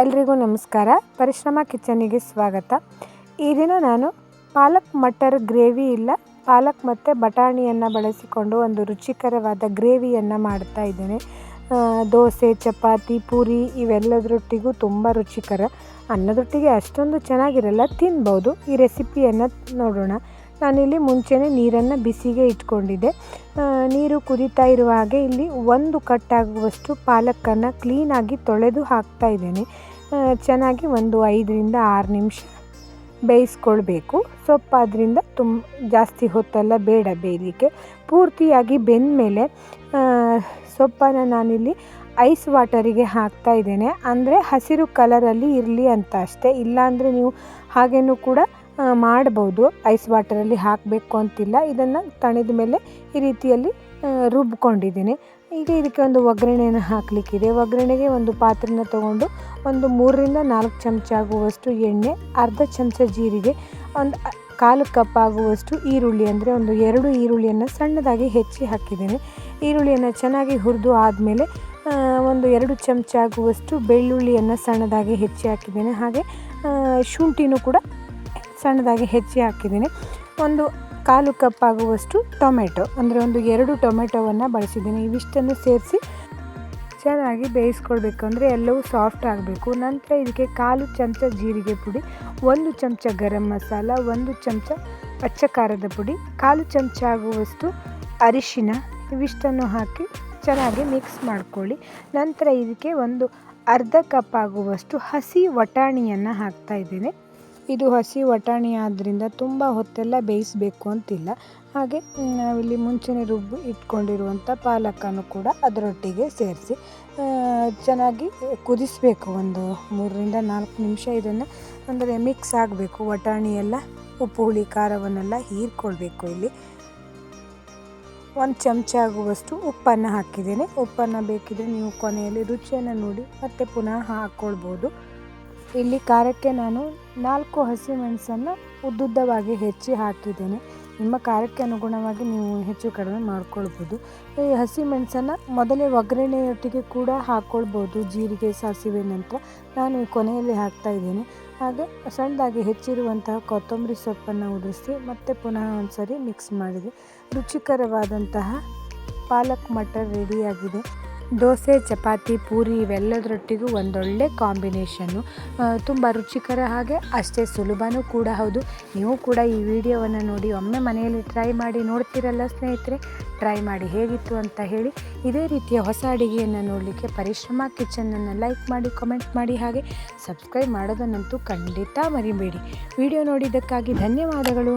ಎಲ್ರಿಗೂ ನಮಸ್ಕಾರ. ಪರಿಶ್ರಮ ಕಿಚನಿಗೆ ಸ್ವಾಗತ. ಈ ದಿನ ನಾನು ಪಾಲಕ್ ಮಟರ್ ಗ್ರೇವಿ ಇಲ್ಲ, ಪಾಲಕ್ ಮತ್ತು ಬಟಾಣಿಯನ್ನು ಬಳಸಿಕೊಂಡು ಒಂದು ರುಚಿಕರವಾದ ಗ್ರೇವಿಯನ್ನು ಮಾಡ್ತಾ ಇದ್ದೇನೆ. ದೋಸೆ, ಚಪಾತಿ, ಪೂರಿ ಇವೆಲ್ಲದರೊಟ್ಟಿಗೂ ತುಂಬ ರುಚಿಕರ. ಅನ್ನದೊಟ್ಟಿಗೆ ಅಷ್ಟೊಂದು ಚೆನ್ನಾಗಿರಲ್ಲ, ತಿನ್ಬೋದು. ಈ ರೆಸಿಪಿಯನ್ನು ನೋಡೋಣ. ನಾನಿಲ್ಲಿ ಮುಂಚೆನೇ ನೀರನ್ನು ಬಿಸಿಗೆ ಇಟ್ಕೊಂಡಿದ್ದೆ. ನೀರು ಕುದೀತಾ ಇರುವ ಹಾಗೆ ಇಲ್ಲಿ ಒಂದು ಕಟ್ಟಾಗುವಷ್ಟು ಪಾಲಕನ್ನು ಕ್ಲೀನಾಗಿ ತೊಳೆದು ಹಾಕ್ತಾ ಇದ್ದೇನೆ. ಚೆನ್ನಾಗಿ ಒಂದು ಐದರಿಂದ ಆರು ನಿಮಿಷ ಬೇಯಿಸ್ಕೊಳ್ಬೇಕು. ಸೊಪ್ಪಾದ್ರಿಂದ ತುಂಬ ಜಾಸ್ತಿ ಹೊತ್ತೆಲ್ಲ, ಬೇಡ ಬೇಯಲಿಕ್ಕೆ. ಪೂರ್ತಿಯಾಗಿ ಬೆಂದ ಮೇಲೆ ಸೊಪ್ಪನ್ನು ನಾನಿಲ್ಲಿ ಐಸ್ ವಾಟರಿಗೆ ಹಾಕ್ತಾ ಇದ್ದೇನೆ. ಅಂದರೆ ಹಸಿರು ಕಲರಲ್ಲಿ ಇರಲಿ ಅಂತ ಅಷ್ಟೇ. ಇಲ್ಲಾಂದರೆ ನೀವು ಹಾಗೇನೂ ಕೂಡ ಮಾಡ್ಬೋದು. ಐಸ್ ವಾಟರಲ್ಲಿ ಹಾಕಬೇಕು ಅಂತಿಲ್ಲ. ಇದನ್ನು ತಣಿದ ಮೇಲೆ ಈ ರೀತಿಯಲ್ಲಿ ರುಬ್ಕೊಂಡಿದ್ದೀನಿ. ಈಗ ಇದಕ್ಕೆ ಒಂದು ಒಗ್ಗರಣೆಯನ್ನು ಹಾಕಲಿಕ್ಕಿದೆ. ಒಗ್ಗರಣೆಗೆ ಒಂದು ಪಾತ್ರೆನ ತಗೊಂಡು ಒಂದು ಮೂರರಿಂದ ನಾಲ್ಕು ಚಮಚ ಆಗುವಷ್ಟು ಎಣ್ಣೆ, ಅರ್ಧ ಚಮಚ ಜೀರಿಗೆ, ಒಂದು ಕಾಲು ಕಪ್ ಆಗುವಷ್ಟು ಈರುಳ್ಳಿ ಅಂದರೆ ಒಂದು ಎರಡು ಈರುಳ್ಳಿಯನ್ನು ಸಣ್ಣದಾಗಿ ಹೆಚ್ಚಿ ಹಾಕಿದ್ದೇನೆ. ಈರುಳ್ಳಿಯನ್ನು ಚೆನ್ನಾಗಿ ಹುರಿದು ಆದಮೇಲೆ ಒಂದು ಎರಡು ಚಮಚ ಆಗುವಷ್ಟು ಬೆಳ್ಳುಳ್ಳಿಯನ್ನು ಸಣ್ಣದಾಗಿ ಹೆಚ್ಚಿ ಹಾಕಿದ್ದೇನೆ. ಹಾಗೆ ಶುಂಠಿನೂ ಕೂಡ ಸಣ್ಣದಾಗಿ ಹೆಚ್ಚಿ ಹಾಕಿದ್ದೀನಿ. ಒಂದು ಕಾಲು ಕಪ್ ಆಗುವಷ್ಟು ಟೊಮೆಟೊ, ಅಂದರೆ ಒಂದು ಎರಡು ಟೊಮೆಟೊವನ್ನು ಬಳಸಿದ್ದೀನಿ. ಇವಿಷ್ಟನ್ನು ಸೇರಿಸಿ ಚೆನ್ನಾಗಿ ಬೇಯಿಸ್ಕೊಳ್ಬೇಕು, ಅಂದರೆ ಎಲ್ಲವೂ ಸಾಫ್ಟ್ ಆಗಬೇಕು. ನಂತರ ಇದಕ್ಕೆ ಕಾಲು ಚಮಚ ಜೀರಿಗೆ ಪುಡಿ, ಒಂದು ಚಮಚ ಗರಂ ಮಸಾಲ, ಒಂದು ಚಮಚ ಅಚ್ಚ ಖಾರದ ಪುಡಿ, ಕಾಲು ಚಮಚ ಆಗುವಷ್ಟು ಅರಿಶಿನ, ಇವಿಷ್ಟನ್ನು ಹಾಕಿ ಚೆನ್ನಾಗಿ ಮಿಕ್ಸ್ ಮಾಡ್ಕೊಳ್ಳಿ. ನಂತರ ಇದಕ್ಕೆ ಒಂದು ಅರ್ಧ ಕಪ್ ಆಗುವಷ್ಟು ಹಸಿ ವಟಾಣಿಯನ್ನು ಹಾಕ್ತಾ ಇದ್ದೇನೆ. ಇದು ಹಸಿ ವಟಾಣಿ ಆದ್ದರಿಂದ ತುಂಬ ಹೊತ್ತೆಲ್ಲ ಬೇಯಿಸಬೇಕು ಅಂತಿಲ್ಲ. ಹಾಗೆ ನಾವಿಲ್ಲಿ ಮುಂಚೆನೆ ರುಬ್ಬಿ ಇಟ್ಕೊಂಡಿರುವಂಥ ಪಾಲಕನ್ನು ಕೂಡ ಅದರೊಟ್ಟಿಗೆ ಸೇರಿಸಿ ಚೆನ್ನಾಗಿ ಕುದಿಸಬೇಕು ಒಂದು ಮೂರರಿಂದ ನಾಲ್ಕು ನಿಮಿಷ ಇದನ್ನು. ಅಂದರೆ ಮಿಕ್ಸ್ ಆಗಬೇಕು, ವಟಾಣಿ ಎಲ್ಲ, ಉಪ್ಪು, ಹುಳಿ, ಖಾರವನ್ನೆಲ್ಲ ಹೀರ್ಕೊಳ್ಬೇಕು ಇಲ್ಲಿ. ಒಂದು ಚಮಚ ಆಗುವಷ್ಟು ಉಪ್ಪನ್ನು ಹಾಕಿದ್ದೇನೆ. ಉಪ್ಪನ್ನು ಬೇಕಿದ್ರೆ ನೀವು ಕೊನೆಯಲ್ಲಿ ರುಚಿಯನ್ನು ನೋಡಿ ಮತ್ತೆ ಪುನಃ ಹಾಕ್ಕೊಳ್ಬೋದು ಇಲ್ಲಿ ಖಾರಕ್ಕೆ ನಾನು ನಾಲ್ಕು ಹಸಿಮೆಣಸನ್ನು ಉದ್ದುದ್ದವಾಗಿ ಹೆಚ್ಚಿ ಹಾಕಿದ್ದೇನೆ. ನಿಮ್ಮ ಖಾರಕ್ಕೆ ಅನುಗುಣವಾಗಿ ನೀವು ಹೆಚ್ಚು ಕಡಿಮೆ ಮಾಡ್ಕೊಳ್ಬೋದು. ಈ ಹಸಿಮೆಣಸನ್ನು ಮೊದಲೇ ಒಗ್ಗರಣೆಯೊಟ್ಟಿಗೆ ಕೂಡ ಹಾಕ್ಕೊಳ್ಬೋದು ಜೀರಿಗೆ, ಸಾಸಿವೆ ನಂತರ ನಾನು ಈ ಕೊನೆಯಲ್ಲಿ ಹಾಕ್ತಾ ಇದ್ದೀನಿ. ಹಾಗೆ ಸಣ್ಣದಾಗಿ ಹೆಚ್ಚಿರುವಂತಹ ಕೊತ್ತಂಬರಿ ಸೊಪ್ಪನ್ನು ಉದುರಿಸಿ ಮತ್ತೆ ಪುನಃ ಒಂದು ಸರಿ ಮಿಕ್ಸ್ ಮಾಡಿದೆ. ರುಚಿಕರವಾದಂತಹ ಪಾಲಕ್ ಮಟರ್ ರೆಡಿಯಾಗಿದೆ. ದೋಸೆ, ಚಪಾತಿ, ಪೂರಿ ಇವೆಲ್ಲದರೊಟ್ಟಿಗೂ ಒಂದೊಳ್ಳೆ ಕಾಂಬಿನೇಷನ್ನು ತುಂಬ ರುಚಿಕರ ಹಾಗೆ ಅಷ್ಟೇ ಸುಲಭನೂ ಕೂಡ ಹೌದು. ನೀವು ಕೂಡ ಈ ವಿಡಿಯೋವನ್ನು ನೋಡಿ ಒಮ್ಮೆ ಮನೆಯಲ್ಲಿ ಟ್ರೈ ಮಾಡಿ ನೋಡ್ತೀರಲ್ಲ ಸ್ನೇಹಿತರೆ? ಟ್ರೈ ಮಾಡಿ ಹೇಗಿತ್ತು ಅಂತ ಹೇಳಿ. ಇದೇ ರೀತಿಯ ಹೊಸ ಅಡುಗೆಯನ್ನು ನೋಡಲಿಕ್ಕೆ ಪರಿಶ್ರಮ, ಕಿಚನನ್ನು ಲೈಕ್ ಮಾಡಿ, ಕಮೆಂಟ್ ಮಾಡಿ ಹಾಗೆ ಸಬ್ಸ್ಕ್ರೈಬ್ ಮಾಡೋದನ್ನಂತೂ ಖಂಡಿತ ಮರಿಬೇಡಿ. ವಿಡಿಯೋ ನೋಡಿದ್ದಕ್ಕಾಗಿ ಧನ್ಯವಾದಗಳು.